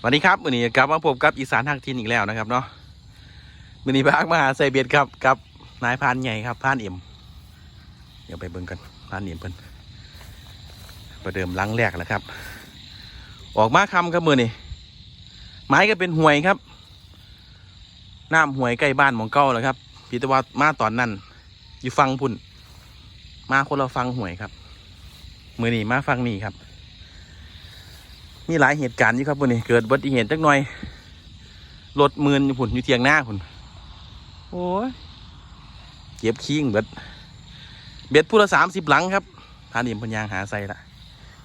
สวัสดีครับวันนี้กลับมาพบกับอีสานทางทินอีกแล้วนะครับเนาะวันนี้พากมาหาใส่เบียดครับกับนายพานใหญ่ครับพานเอ็มเดี๋ยวไปเบิ่งกันพานเอ็มเพิ่นประเดิมลังแรกแล้วครับ ออกมาคำครับมือนี่ไม้ก็เป็นห่วยครับน้ำห่วยใกล้บ้านมองเก้าแล้วครับพิตวัตมาตอนนั้น อยู่ฟังพุ่น มาคนเราฟังห่วยครับ มือนี่มาฟังนี่ครับ มีหลายเหตุการณ์อยู่ครับวันนี้เกิดอุบัติเหตุจักหน่อยรถมืนอยู่พุ่นอยู่เทียงหน้าพุ่นโอ้ยเก็บขี้งเบิดเบ็ดพูละสามสิบหลังครับทานิมเพนยางหาใส่ละ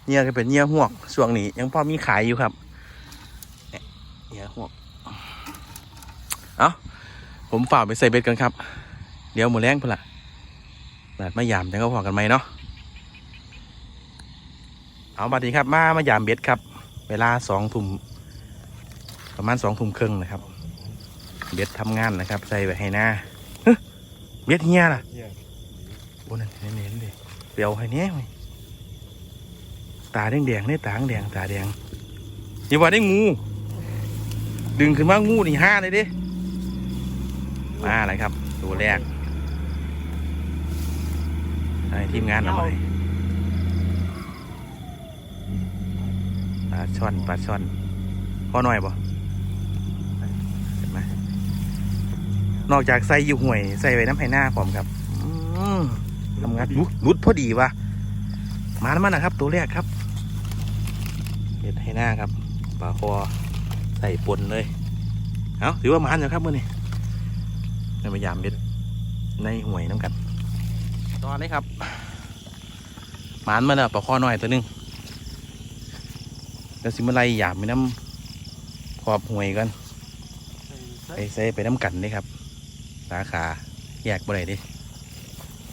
เงี้ยก็เป็นเงี้ยหวกช่วงนี้ ยังพอมีขายอยู่ครับเนี่ยเงี้ยหวกเอาผมฝากไปใส่เบ็ดกันครับ เดี๋ยวหมูแรงพุ่นละหลาดมายามจังก็พอกันไหมเนาะเอาบัดนี้ครับ มา มายามเบ็ดครับ เวลาสองทุ่มประมาณสองทุ่มครึ่งนะครับ เบ็ดทำงานนะครับ ใส่ไปให้หน้าเบ็ดเฮียล่ะเนียโอ้นั่นเน้นๆเลยเปียวให้เนี้ยไหมตาแดงเนี่ยตาแดงตาแดงอย่ว่าได้งู ดึงขึ้นมางูนี่ห้าเลยดิมาเลยครับ ตัวแรกให้ทีมงานเอาไป ลาช่อนปลาช่อนพอหน่อยบ่เห็นไหมนอกจากใส่อยู่ห่วยใส่ไว้น้ำไผ่หน้าผมครับอืมทำงานรุดรุดพอดีวะมาแล้วมันนะครับ ตัวแรกครับเห็ดให้หน้าครับปลาคอใส่ปนเลยเอาถือว่ามันอยู่ครับมื่อนี้ในพยายามเบ็ดในห่วยน้ำกันตอนนี้ครับหมานมาแล้วปลาคอน้อยตัวหนึง แล้วสิมาไล่หยามไปน้ำขอบห่วยกันไปใส่ไปน้ำกันนี่ครับ สาขาแยกบ่ได้เดิ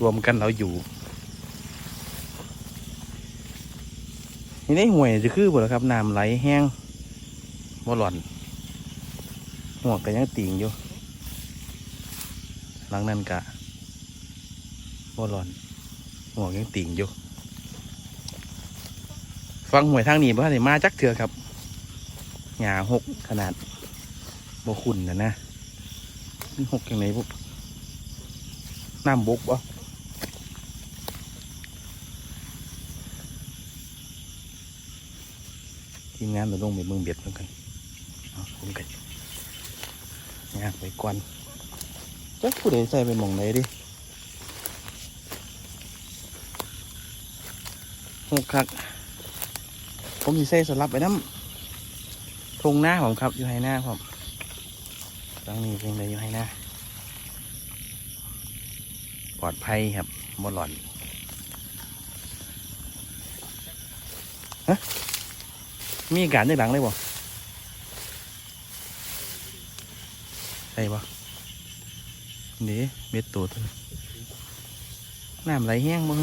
รวมกันเราอยู่นี่ในห่วยจะคือบ่ล่ะครับน้ำไหลแห้งบ่หล่อนหัวกก็ยังติ่งอยู่ หลังนั้นกะบ่หล่อนหัวกยังติ่งอยู่ ฟังหวยทางนี้บ่ทันได้มาจักเถื่อครับหญ้าหกขนาดบ่ขุ่นนะนะมันหกอย่างไรปุ๊บน้ำบกบ่ทีมงานเราลงไปเมืองเบียดเหมือนกันเอาผมกันงานไปก่อนจักผู้ใดใส่ไปหมองไหนดิหกคัก ผมมีใส่สลับไปน้ำทงหน้าผมครับอยู่ให้หน้าผมตั้งนี้เพียงใดอยู่ให้หน้าปลอดภัยครับบ่หลอนฮะมีการในหลังเลยบ่ใช่บ่นี่เม็ดตัวตัวนี้น้ำไหลแห้งบ่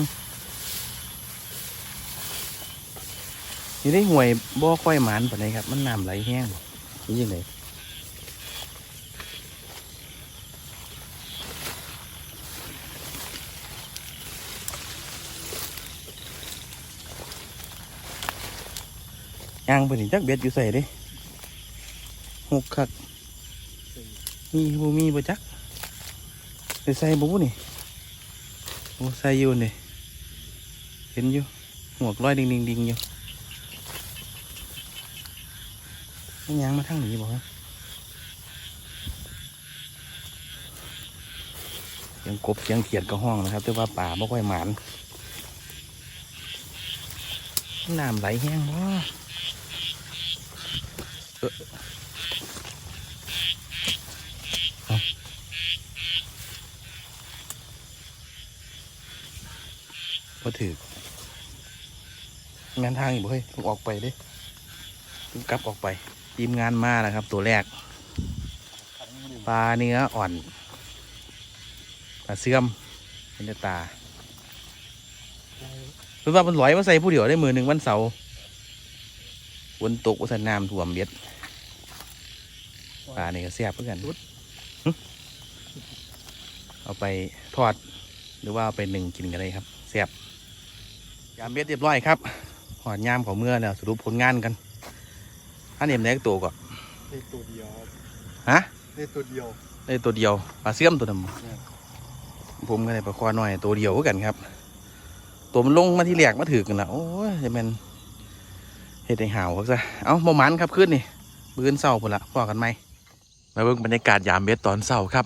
อยู่ได้ห่วยบ่อค่อยหมานปานใดครับ มันน้ำไหลแห้งนี่ยังไงยางไปนี่จักเบ็ดอยู่ใส่ดิหกคักมีบ่มีบ่จักไปใส่บ่บุนี่โอ้ใส่อยู่นี่เห็นอยู่หมวกลอยดิงดิงดิงอยู่มั นยางมาทางนี้บ่ฮะเสียงกบเสียงเขียดก็ห้องนะครับ แต่ว่าป่าบ่ค่อยหมานน้ำไหลแห้งบ่พอถืองานทางอีกบ่เฮ้ยอออกไปดิกลับออกไป ทีมงานมาแล้วครับ ตัวแรก ปลาเนื้ออ่อน ปลาเสื่อมเป็นแต่ตาเพิ่นว่ามันลอยมาใส่ผู้เดียวได้มือหนึ่งวันเสาร์ฝนตกว่าสนน้ำท่วมเบ็ดปลานี่ก็เสียบเพื่อกันหึเอาไปทอด หรือว่าเอาไปหนึ่งกินกันเลยครับเสียบยามเบ็ดเรียบร้อยครับหอดยามของเมื่อแล้วสรุปผลงานกัน พันเอ็มได้ตัวก่อนได้ตัวเดียวครับฮะได้ตัวเดียวได้ตัวเดียวปลาเสื่อมตัวดเนี่ยำผมก็ได้ปลาคอน้อยตัวเดียวคือกันครับ ตัวมันลงมาที่แหลกมาถือกันละโอ้ยจะเป็นเฮ็ดให้ห่าวเขาซะเอ้าโมมันครับขึ้นนี่บืนเศร้าพุ่นละพอกันไหมมาเบิ่งบรรยากาศยามเบ็ดตอนเศร้าครับ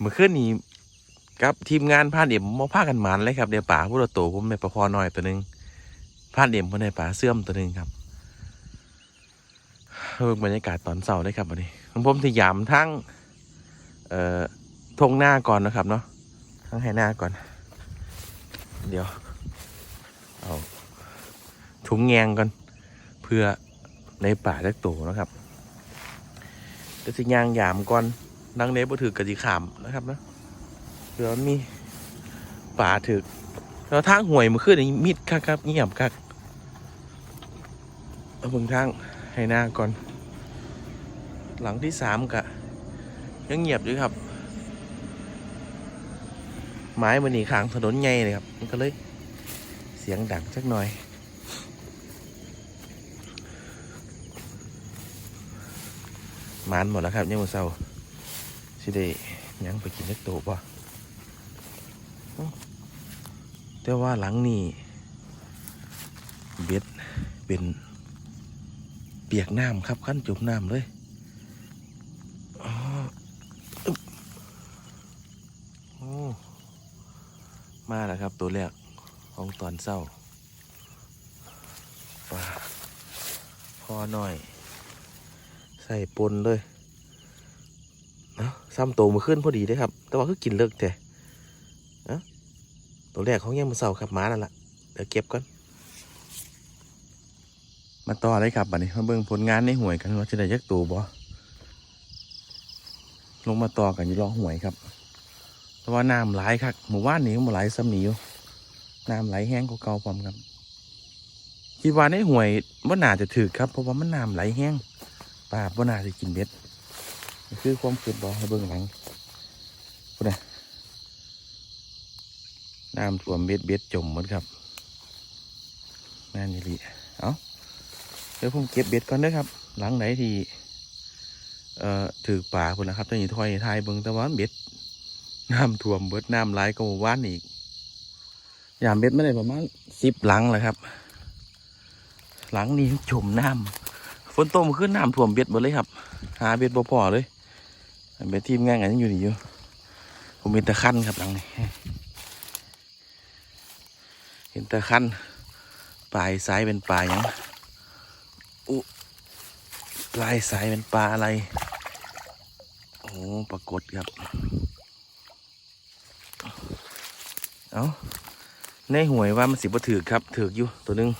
เมื่อคืนนี้กับทีมงานพานเอ็มมาพากันหมันเลยครับเดี๋ยวป่าผู้ละโตผมในปลาคอน้อยตัวหนึงพานเอ็มเพิ่นในป่าเสื่อมตัวหนึงครับมา เบิ่งบรรยากาศตอนเศร้าเลยครับวันนี้ของผมที่ยามทั้งเอ่อทงหน้าก่อนนะครับเนาะทั้งให้หน้าก่อน เดี๋ยว เอาถุงแงงก่อน เพื่อในป่าเล็กโตนะครับจะสิยางยามก่อนนังเนบถือกระดิขามนะครับนะเผื่อมันมีป่าถือกแล้วทางห่วยมันขึ้นมิดคักครับเงียบคักเอาเบิ่งทางให้หน้าก่อน หลังที่สามกะยังเงียบอยู่ครับ ไม้มันหนีขางถนนใหญ่เลยครับ มันก็เลยเสียงดังสักหน่อย มานหมดแล้วครับเนี่ยมือเศร้าสิได้ยังไปกินเล็กโตป่ะแต่ว่าหลังนี้เบ็ดเป็นเปียกน้ำครับขั้นจุ่มน้ำเลย อ๋ออึ๊บโอ้ มาแล้วครับ ตัวแรกของตอนเศร้าปลาพอหน่อย ใส่ปนเลยเนาะซ้ำโตมาขึ้นพอดีเด้อครับ แต่ว่าคือกินเลิกแต่นะตัวแรกของยังมือเศร้าครับหมานั่นแหละเดี๋ยวเก็บก่อนมาต่อเลยครับบัดนี้มาเบิ่งผลงานในหวยกันว่าจะได้ยักตัวบ่ลงมาต่อกันอยู่รอหวยครับ แต่ว่าน้ำไหลครับหมู่บ้านนี้มันไหลซ้ำหนีอยู่น้ำไหลแห้งกว่าเก่าพร้อมครับคิดว่าในหวยว่าน่าจะถือครับเพราะว่ามันน้ำไหลแห้งปลาว่าน่าจะกินเบ็ดคือความคิดบอกให้เบิ่งหลังพูดนะน้ำท่วมเบ็ดเบ็ดจมหมดครับนั่นนี่ลีเอาเดี๋ยวผมเก็บเบ็ดก่อนเด้อครับ หลังไหนที่เอ่อถือป่าคนนะครับตอนนี้ถอยทายเบิ่งแต่ว่าเบ็ด น้ำท่วมเบิดน้ำไหลก็หมู่บ้านอีกยามเบ็ดไม่ได้ประมาณสิบหลังแหละครับ หลังนี้จมน้ำฝนตกมาขึ้นน้ำท่วมเบ็ดหมดเลยครับ หาเบ็ดบ่พอเลยเบ็ดทีมงานกันยังอยู่นี่อยู่ผมเห็นตะคันครับหลังนี้ เห็นตะคันปลายซ้ายเป็นปลาหยังปลายสายเป็นปลาอะไรโอ้ปรากฏครับ เอาในหวยว่ามันสิบ่ถือครับถืออยู่ตัวหนึง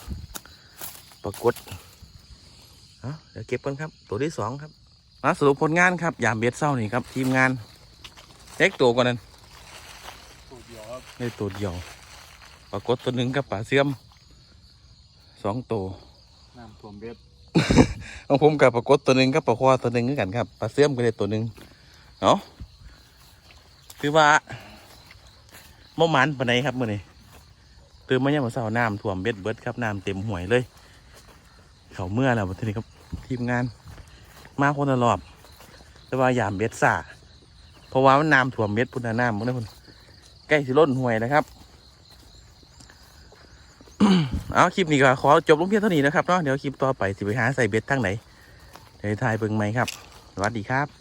ปรากฏเอาเดี๋ยวเก็บกันครับ ตัวที่สองครับมาสรุปผลงานครับ ยามเบ็ดเศร้านี่ครับ ทีมงานเล็กตัวกว่านั้นตัวเดียวครับได้ตัวเดียวปรากฏตัวหนึ่งกับปลาเสื่อมสองตัวน้ำท่วมเบ็ดของผมกับปรากฏตัวหนึ่งกับปลาควาตัวหนึ่งคือกันครับปลาเสื่อมก็ได้ตัวหนึ่งเนาะคือว่า เมื่อมันปานไหนครับมื่อนี้ตื่นมาเนี่ยามมาเสาน้ำท่วมเบ็ดเบิดครับน้ำเต็มห่วยเลย เขาเมื่อแล้วทีนี้ครับทีมงาน มาคนละรอบ แต่ว่ายามเบ็ดซ่าเพราะว่ามันน้ำท่วมเบ็ดพุ่นน่ะน้ำพุ่นนะพุ่นใกล้สิล้นห่วยนะครับ เอาคลิปนี้ก็ขอจบลงเพียงเท่านี้นะครับเนาะเดี๋ยวคลิปต่อไปสิไปหาใส่เบ็ดทางไหนเดี๋ยวทายเบิ่งไหมครับ สวัสดีครับ